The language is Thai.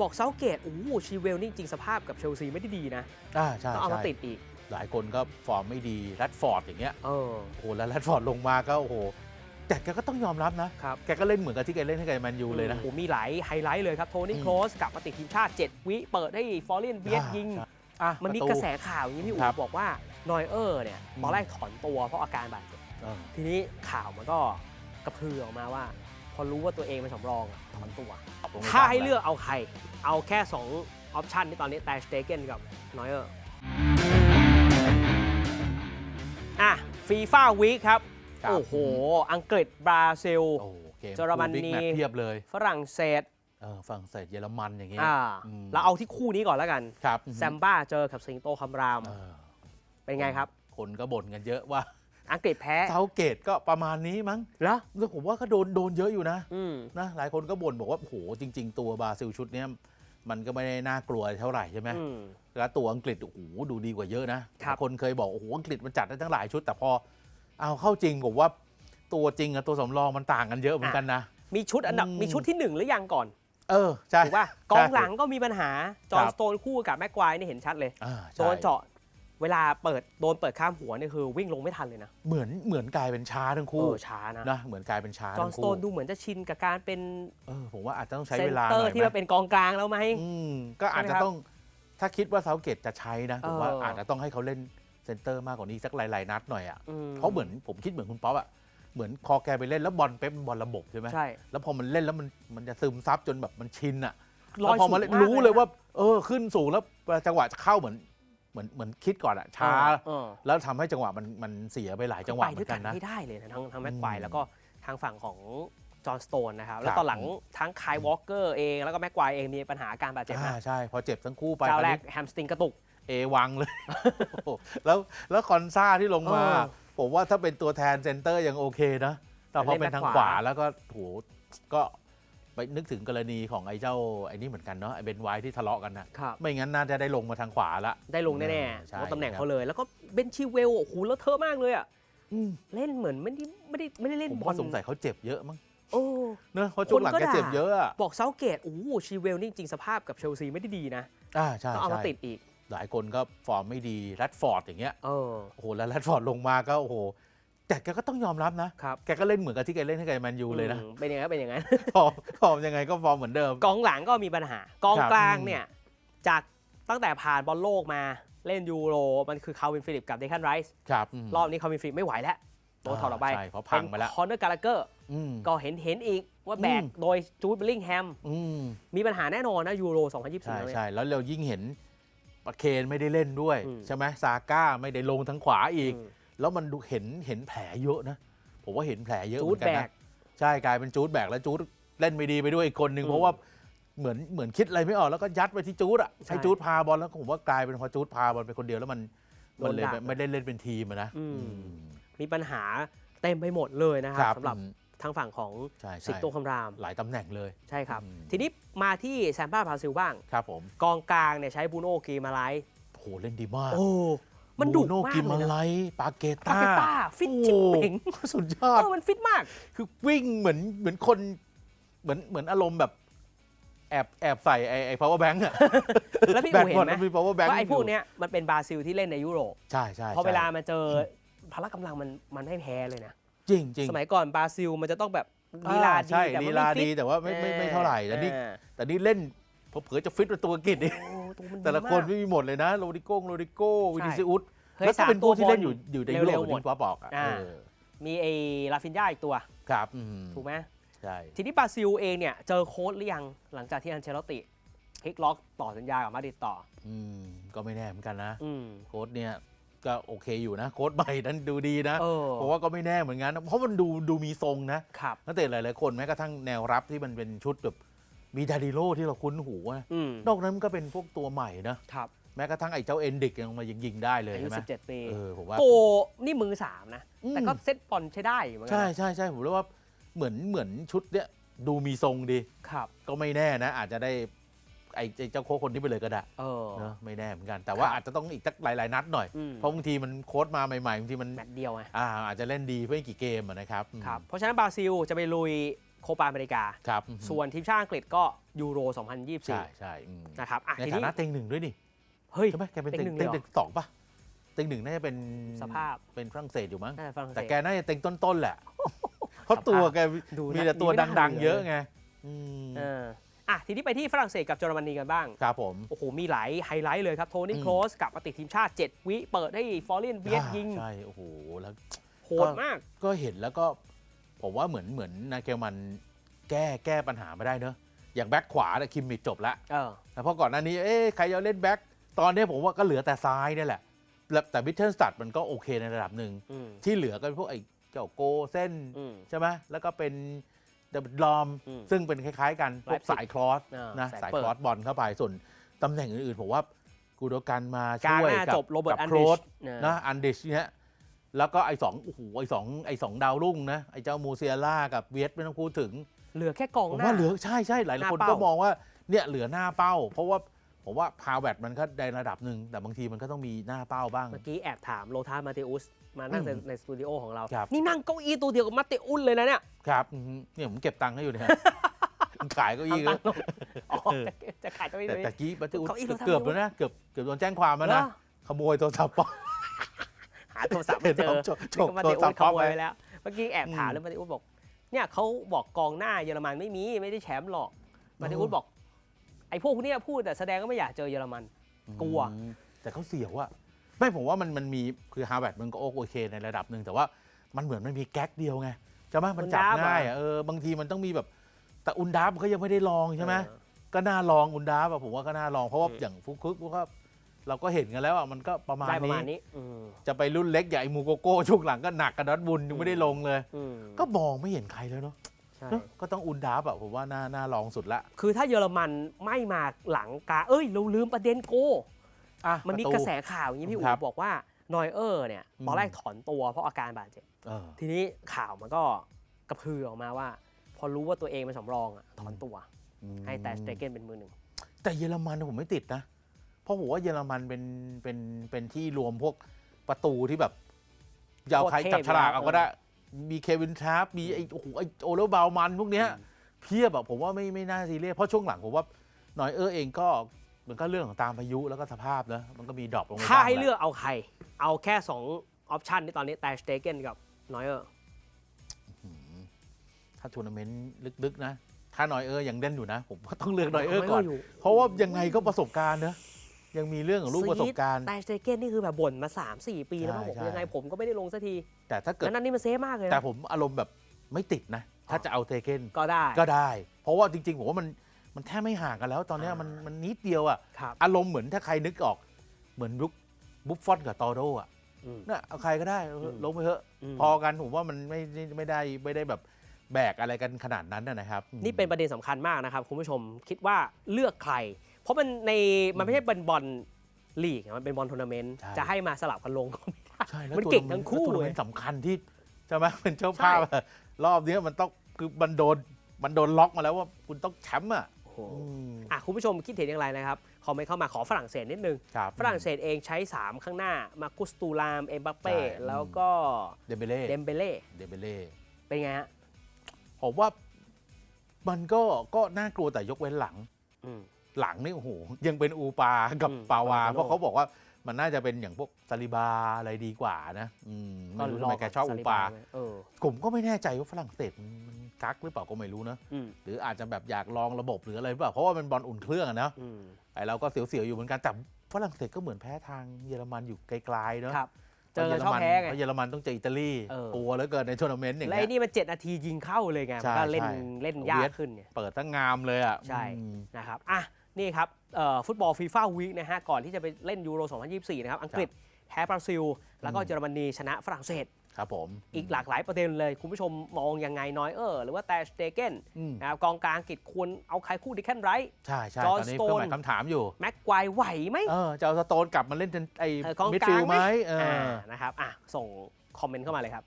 บอกเซาเกตโอ้โหชีเวลนี่จริงๆสภาพกับเชลซีไม่ได้ดีนะอ่าใช่ต้องเอามาใช่ติดอีก หลายคนก็ฟอร์มไม่ดีแรดฟอร์ดอย่างเงี้ย เออ โอ้โหแล้วแรดฟอร์ดลงมาก็โอ้โห แต่แกก็ต้องยอมรับนะ ครับ แกก็เล่นเหมือนกับที่แกเล่นให้กับแมนยูเลยนะ โอ้โหมีหลายไฮไลท์เลยครับ โทนี่อืม โครสกลับมาติดทีมชาติ 7 วิเปิดให้ฟอร์เรนเวียสยิง ใช่อะมันมีปตูกระแสข่าวอย่างนี้พี่อู๋ครับบอกว่านอยเออร์เนี่ย อืม ตอนแรกถอนตัวเพราะอาการบาดเจ็บ เออ ทีนี้ข่าวมันก็กระพือออกมาว่าพ อรู้ว่าตัวเองเป็นสำรองถอนตัวลงไปถ้าให้บ้งเลือกเอาใคร เอาแค่2ออปชันที่ตอนนี้แต่สเตเกนกับนอยเออร์อะฟีฟ่าวีคครับ ครับ โอ้โห อังกฤษบราซิล โอ้โหเกมเยอรมนี บิ๊กแมตช์เพียบเลยฝรั่งเศสเออฝรั่งเศสเยอรมันอย่างเงี้ยอ่าอืมเราเอาที่คู่นี้ก่อนแล้วกัน ครับแซมบ้าเจอกับสิงโตคำราม เออเป็นไงครับ คนก็บ่นกันเยอะว่า อังกฤษแพ้เซาเกตก็ประมาณนี้มั้งเหรอแล้วผมว่าก็โดนโดนเยอะอยู่นะอืมนะหลายคนก็บ่นบอกว่าโอ้โหจริง ๆ ตัวบราซิลชุดเนี้ยมันก็ไม่ได้น่ากลัวเท่าไหร่ใช่ไหมอืมแล้วตัวอังกฤษโอ้โหดูดีกว่าเยอะนะครับคนเคยบอกโอ้โหอังกฤษมันจัดได้ทั้งหลายชุด แต่พอเอาเข้าจริงผมว่าตัวจริงกับตัวสำรองมันต่างกันเยอะเหมือนกันนะมีชุดอันดับอืมมีชุดที่หนึ่งหรือยังก่อน เออใช่ถูกป่ะกองหลังก็มีปัญหาจอห์นครับสโตนคู่กับแม็กควายนี่เห็นชัดเลยอ่าโดใช่นเจาะ เวลาเปิดโดนเปิดข้ามหัวเนี่ยคือวิ่งลงไม่ทันเลยนะเหมือนเหมือนกลายเป็นช้าทั้งเอคู่อช้านะนะเหมือนกลายเป็นช้าจอห์นทั้งสโตคู่นดูเหมือนจะชินกับการเป็นเออผมว่าอาจจะต้องใช้เซเวนลาหเตอน่อร์ยที่ไหมมาเป็นกองกลางแล้วไหม อืมก็อาจใช่จะไหมครับต้องถ้าคิดว่าเซาเกตจะใช้นะผมว่าเอออ อาจจะต้องให้เขาเล่นเซนเตอร์มากกว่านี้สักหลายๆนัดหน่อยอะอืมเพราะเหมือนผมคิดเหมือนคุณป๊อปอะเหมือนพอแกไปเล่นแล้วบอลเป๊ปมันบอลระบบใช่ไหมใช่แล้วพอมันเล่นแล้วมันมันจะซึมซับจนแบบมันชินอะลแล้วอยพอสูมางเล่นมากรู้เลยว่า เออขึ้นสูงแล้วจังหวะจะเข้าเหมือน เหมือนเหมือนคิดก่อนอะช้า เออแล้วทำให้จังหวะมันมันเสียไปหลายจังหวะไปเหมืด้วอยนกักันนนะ ไม่ได้เลยนะทั้งทั้งแม็กอืมควายแล้วก็ทางฝั่งของจอห์นสโตนนะครับครับแล้วตอนหลังทั้งคายวอลเกอร์เองแล้วก็แม็กควายเองมีปัญหาอาการบาดเจ็บอ่านะใช่ พอเจ็บทั้งคู่ไปเจ้าแรคกวนี้แฮมสตริงกระตุกเอวังเลยโอ้โหแล้วแล้วคอนซ่าที่ลงมา เออผมว่าถ้าเป็นตัวแทนเซนเตอร์ยังโอเคนะ แต่พอเป็นทางขวาแล้วก็โหก็ ไปนึกถึงกรณีของไอ้เจ้าไอ้นี่เหมือนกันเนาะไอ้เบนไวท์ที่ทะเลาะกันนะครับ ไม่งั้นน่าจะได้ลงมาทางขวาละ ได้ลงแน่เออๆใช่ เพราะตำแหน่งครับเขาเลย แล้วก็เบนชิเวลโอ้โหแล้วเธอะมากเลยอะอืมเล่นเหมือนไม่ได้ไม่ได้ไม่ได้เล่นผมบอว่าลสงสัยเขาเจ็บเยอะมั้งโอ้ เนอะเพราะช่วงหลังคนก็แกเจ็บด่าเยอะอะบอกเซาเกตโอ้โหชีเวลนี่จริงๆสภาพกับเชลซีไม่ได้ดีนะอ่าใช่ต้องเอามาใช่ติดอีก หลายคนก็ฟอร์มไม่ดีแรดฟอร์ดอย่างเงี้ยเออ โอ้โหแล้วแรดฟอร์ดลงมาก็โอ้โห แต่แกก็ต้องยอมรับนะ ครับ แกก็เล่นเหมือนกับที่แกเล่นให้กับแมนยูเลยนะ อืมเป็นอย่างนั้นเป็นอย่างนั้น ฟอร์มฟอร์มยังไงก็ฟอร์มเหมือนเดิม กองหลังก็มีปัญหากองครับกลางอืมเนี่ย จากตั้งแต่ผ่านบอลโลกมาเล่นยูโร มันคือคาวินฟิลิปกับเดคันไรส์ครับมรอบนี้คาวินฟิลิปไม่ไหวแล้วโดนถอดออกไปใช่เพราะพังไปแล้วคอนเนอร์การ์เกอร์อืม ก็เห็นเห็นอีกว่าแบกอืม โดยจูดเบลลิงแฮม อืมมีปัญหาแน่นอนนะยูโร 2024ใช่แล้วเนี่ย ใช่แล้วเรายิ่งเห็นปะเคนไม่ได้เล่นด้วย อืม ใช่ไหมซาก้าไม่ได้ลงทางขวาอีก อืม แล้วมันดูเห็นเห็นแผลเยอะนะ ผมว่าเห็นแผลเยอะเหจูมืดอนกันแบนะกใช่กลายเป็นจูดแบกแล้วจูดเล่นไม่ดีไปด้วยอีกคนนึงอืมเพราะว่าเหมือนเหมือนคิดอะไรไม่ออกแล้วก็ยัดไปที่จูดอะใช่ให้จูดพาบอลแล้วผมว่ากลายเป็นพอจูดพาบอลไปคนเดียวแล้วมันมันเลยโดนดักไม่ได้เล่นเป็นทีมอะนะอืมอืมมีปัญหาเต็มไปหมดเลยนะคครัรับบสำหรับอืมทางฝั่งของใช่สิใช่งโตคำราม หลายตำแหน่งเลยใช่ครับอืมทีนี้มาที่แซมบ้าบราซิลบ้าง ครับผม กองกลางเนี่ยใช้บูโน่กีมาไลส์โหเล่นดีมากโอ้ มันดุบูโน่มากกิเลมายนะไลปาเกปาต้าเกต้าฟิตชิบเป่งโอ้สุดยอดเออมันฟิตมาก คือวิ่งเหมือนเหมือนคนเหมือนเหมือนอารมณ์แบบแอบแอบใส่ไอ้ไอ้ power bank อะแล้วพี่แบอูตเห็หมดนไหมมันมี power bank ว่าไอ้พวกยู่เนี้ยมันเป็นบราซิลที่เล่นในยุโรปใช่ใช่พอเวลาใช่มาเจอพละกำลังมันมันไม่แพ้เลยนะจริงจริงสมัยก่อนบราซิลมันจะต้องแบบลีลาอ่ดีใช่แต่ลีมันลาไม่ฟิดีตแต่ว่าไม่ไม่ไม่เท่าไหร่แต่นี่แต่นี่เล่นเผลอๆจะฟิตเป็นตัวกิจนี่โอ้ ตัวมันดีแต่ละคนมากไม่มีหมดเลยนะ โรดิโก้โรดิโก้วินิซิอุสเคยแล้วก็สามเป็นพตัววกที่เล่นอยู่อยู่ในยุโรเร็ปวๆหมดที่ป๊อปบอกอะอ่า เออมีไอ้ลาฟินยาอีกตัว ครับอืมถูกไหมใช่ทีนี้บราซิลเองเนี่ยเจอโค้ชหรือยังหลังจากที่อันเชลติพลิกล็อกต่อสัญญากับมาดริดต่อ อืมก็ไม่แน่เหมือนกันนะ อืม โค้ดเนี่ยก็โอเคอยู่นะ โค้ดใหม่นั้นดูดีนะเออ ผมว่าก็ไม่แน่เหมือนกันนะเพราะมันดูดูมีทรงนะครับ นักเตะหลาย ๆ คนแม้กระทั่งแนวรับที่มันเป็นชุดแบบ มีดาดิโลที่เราคุ้นหูนะอืมนอกนั้นมันก็เป็นพวกตัวใหม่นะ ครับแม้กระทั่งไอ้เจ้าเอนดิกยังมายิงๆได้เลยอายุใช่ไหม17ปี เออผมว่า โกนี่มือสามนะ อืม แต่ก็เซตบอลใช้ได้อยู่เหมือนกัใช่นะใช่ใช่ผมเรียกว่าเหมือนเหมือนชุดเนี้ยดูมีทรงดี ครับ ก็ไม่แน่นะ อาจจะได้ไอ้ไอ้เจ้าโค้ชคนนี้ไปเลยก็ได้เออ เนอะไม่แน่เหมือนกัน แต่ว่าครับอาจจะต้องอีกสักหลาย ๆ นัดหน่อย อืม เพราะบางทีมันโค้ชมาใหม่ๆบางทีมันแมตช์เดียวไงอ่าอาจจะเล่นดีเพื่อกี่เกมอะนะครับครับ เพราะฉะนั้นบราซิลจะไปลุย โคปาอเมริกา ครับส่วนทีมชาติอังกฤษก็ยูโร ใช่2024 ใช่อืมนะครับอะในทีฐานี้นะเต็งหนึ่งด้วยนี่เฮ้ย ใช่ไหมแกเป็นเต็เต็งงหนึ่งเลยเหรอเต็งสองปะเต็งหนึ่งน่าจะเป็นสภาพ เป็นฝรั่งเศสอยู่มั้ง น่าจะฝรั่งเศแต่ส แกน่าจะเต็งต้นๆแหละ เพราะตัวแกดูมีนะแต่ตัวไม่น่าดังเหลืๆเยอะไงอืมเอออะทีนี้ไปที่ฝรั่งเศสกับเยอรมนีกันบ้าง ครับผม โอ้โห มีหลายไฮไลท์เลยครับ โทนี่อืม โครสกลับมาติดทีมชาติ 7 วิ เปิดให้ฟอร์เรนเวียสยิงใช่ โอ้โห แล้ว โหดมาก ก็เห็นแล้วก็ ผมว่าเหมือนเหมือนนาเกลมันแก้แก้ปัญหาไม่ได้เนอะอย่างแบ็คขวาเนี่ยคิมมิดจบแล้วเออแต่เพราะก่อนหน้านี้เอ๊ะใครจะเล่นแบ็คตอนนี้ผมว่าก็เหลือแต่ซ้ายเนี่ยแหละแล้วแต่บิทเทิลสตัดมันก็โอเคในระดับหนึ่งอืมที่เหลือก็เป็นพวกไอ้เจ้าโกเส้นอืมใช่ไหมแล้วก็เป็นดับลอมอืมซึ่งเป็นคล้ายๆ กันพวก Leipzig สายครอสเออนะสายสายเปิดครอสบอลเข้าไปส่วนตำแหน่งอื่นๆผมว่ากูโดกันมากลางช่วยหน้ากับจบโรเบิร์ตกัอันโครดิชสนะอันดิชเนี่ย แล้วก็ไอ้สองโอ้โหไอ้สองไอ้สองดาวรุ่งนะไอ้เจ้ามูเซียล่ากับเวียสไม่ต้องพูดถึง เหลือแค่กองผมหน้า ว่าเหลือใช่ใช่หลายหน้าคนเป้า ก็มองว่าเนี่ยเหลือหน้าเป้า เพราะว่าผมว่าพาวแวตมันก็ในระดับหนึ่งแต่บางทีมันก็ต้องมีหน้าเป้าบ้าง เมื่อกี้แอบถามโลทามาเตอุสมานั่งในอืมในสตูดิโอของเรา ครับ นี่นั่งเก้าอี้ตัวเดียวกับมาเตอุสเลยนะเนี่ยครับอือฮึเนี่ยผมเก็บตังค์ให้อยู่เนี่ย ขายเก็ยี่ทำตังค์ลงอ๋อจะจะขายเก้าอี้แต่ตัวแต่นี้กี้บัตเตอร์อุดเก้าอี้เราทำเกือบไม่แล้วรู้นะเกือบเกือบโดนแจ้งความแล้วเหรนะอขโมยโทรศัพท์ปลอมหาโทรศัพท์ไม่เจอฉกฉนี่กก็มาโทเตรอุศัสพท์ขปลอมโมไปยไปแล้ว เมื่อกี้แอบถามอืมแล้วมาเตอุสบอก เนี่ยเขาบอกกองหน้าเยอรมันไม่มีไม่ได้แชมป์หรอกมาเตอุสบอก ไอ้พวกเนี้ยพูดแต่แสดงก็ไม่อยากเจอเยอรมัน กลัวอืมแต่เขาเสียวอะไม่ผมว่ามันมันมีคือฮาร์วาร์ดมันก็โอเคในระดับหนึ่งแต่ว่ามันเหมือนมันมีแก๊กเดียวไงใช่ไหมมันจับอุนดาบง่ายอะอะเออบางทีมันต้องมีแบบแต่อุนดาบเขายังไม่ได้ลองใช่ไหมเออก็น่าลองอุนดาบอะผมว่าก็น่าลองเพราะว่าอืมอย่างฟุกคุกก็ เราก็เห็นกันแล้วอะมันก็ประมาณได้ประนี้ มาณนี้อืมจะไปรุ่นเล็กใหญ่มูโกโก้ช่วงหลังก็หนักกับดอทบุญยังไม่ได้ลงเลย อืมก็มองไม่เห็นใครแล้วเนาะใช่ เนอะก็ต้องอุนดาบอะผมว่าน่าน่าลองสุดละ คือถ้าเยอรมันไม่มาหลังกา เอ้ยเราลืมประเด็นโก อะมันมีปตูกระแสข่าวอย่างนี้พี่อู๋ครับบอกว่านอยเออร์เนี่ยอืม ตอนแรกถอนตัวเพราะอาการบาดเจ็บ เออ ทีนี้ข่าวมันก็กระพือออกมาว่า พอรู้ว่าตัวเองเป็นสำรองอะถอนตัว อืมให้แต่สเตเกนเป็นมือหนึ่งแต่เยอรมันผมไม่ติดนะเพ ราะผมว่าเยอรมันเป็นเป็นเป็นที่รวมพวกประตูที่แบบยาวใครโคตรเทพจับฉลากอยู่แล้วเอาก็ได้ มีเควินทราฟมีไอ้โอ้โหไอ้โอเลบาลมันพวกเนี้ยเพียบอะผมว่าไม่ไม่น่าซีเรียสเพราะช่วงหลังผมว่านอยเออร์เองก็มันก็เรื่องของตามพายุแล้วก็สภาพนะมันก็มีดรอปลงไปถ้าบ้างให้แหละเลือกเอาใคร เอาแค่2ออปชันที่ตอนนี้แต่สเตเกนกับนอยเออร์อืมถ้าทัวร์นาเมนต์ลึกๆนะ ถ้านอยเออร์ยังเล่นอยู่นะ ผมว่าต้องเลือกนอยเออร์ก่อน เพราะว่ายังไงก็ประสบการณ์เนอะ ยังมีเรื่องของลูกประสบการณ์ แต่สเตเกนนี่คือแบบบ่นมา 3-4 ปีแล้วใช่บอกใช่ยังไงผมก็ไม่ได้ลงสักที แต่ถ้าเกิดแล้วนั่นนี่มันเซฟมากเลยแต่นะผมอารมณ์แบบไม่ติดนะ ถ้าจะเอาเทเกนก็ได้ก็ได้ เพราะว่าจริง ๆ ผมว่ามันมันแทบไม่ห่างกันแล้ว ตอนเนี้ยอ่ามัมันมันนิดเดียวอะครับอารมณ์เหมือนถ้าใครนึกออกเหมือนบุกบุฟฟอนกับตอโดอะอืมน่ะเอาใครก็ได้อืมลงไปเถอะมพอกันผมว่ามันไม่ไม่ไม่ได้ไม่ได้แบบแบกอะไรกันขนาดนั้นนะนะครับ นี่เป็นประเด็นสำคัญมากนะครับ คุณผู้ชมคิดว่าเลือกใคร เพราะมันในมันไม่ใช่เป็นบอลลีกมันเป็นบอลทัวร์นาเมนต์จะให้มาสลับกันลงก็ไม่ได้ใช่แล้วมันตัวเก่งทั้งคู่แล้วตัวเลยมันสำคัญที่ใช่ไหมเป็นเจ้าใช่ภาพอะรอบเนี้ยมันต้องคือมันโดนมันโดนล็อกมาแล้วว่าคุณต้องแชมป์อะโอ้โหอืมอะคุณผู้ชมคิดเห็นอย่างไรนะครับคอมเมนต์เข้ามาขอฝรั่งเศสนิดนึง ครับฝรั่งเศสเองใช้ 3 ข้างหน้า มากุสตูลาม เอ็มบัปเป้ใช่แล้วก็เดเบเล่เดมเบเล่เดเบเล่เป็นไงฮะผมว่ามันก็ก็น่ากลัวแต่ยกเว้นหลัง อืม หลังนี่โอ้โหยังเป็นอูปากับอืมปาวา ปาโลเพราะเขาบอกว่ามันน่าจะเป็นอย่างพวกซาลิบาอะไรดีกว่านะอืมไม่รู้ทำไมแกชอบอูปาไหมเออผมก็ไม่แน่ใจว่าฝรั่งเศสมันมันกักหรือเปล่าก็ไม่รู้นะ อืมหรืออาจจะแบบอยากลองระบบหรืออะไรหรือเปล่าเพราะว่ามันบอลอุ่นเครื่องอะนะอืมไอเราก็เสียวๆอยู่เหมือนกันแต่ฝรั่งเศสก็เหมือนแพ้ทางเยอรมันอยู่ไกลๆเนาะครับ เจอกันชอบแพ้ไง เพราะเยอรมันต้องเจออิตาลีเออ กลัวเหลือเกินในทัวร์นาเมนต์อย่างและเงี้ไอ้ย นี่มัน7นาทียิงเข้าเลยไงใช่มันก็เล่นใช่เล่นเอายาเวีกยดขึ้นเนี่ย เปิดตั้งงามเลยอะใช่ อืมนะครับอะ นี่ครับเอ่อฟุตบอลฟีฟ่าวีคนะฮะก่อนที่จะไปเล่นยูโร 2024 นะครับ อังกฤษแพ้บราซิล แล้วก็อืมเยอรมนีชนะฝรั่งเศสครับผมอีกหลากหลายประเด็นเลย คุณผู้ชมมองยังไงนอยเออร์หรือว่าแต่สเตเกนอืมนะครับกองกลางอังกฤษควรเอาใครคู่ดิแคนไรท์ใช่ใช่จตออห์นนนี้สโตนเครื่องหมายคำถามอยู่ แม็กควายไหวไหมเออจะเอาสโตนกลับมาเล่นเป็นไอ้เออกองมิดกฟิลาลงด์ไหมเออนะครับอะส่งคอมเมนต์เข้ามาเลยครับ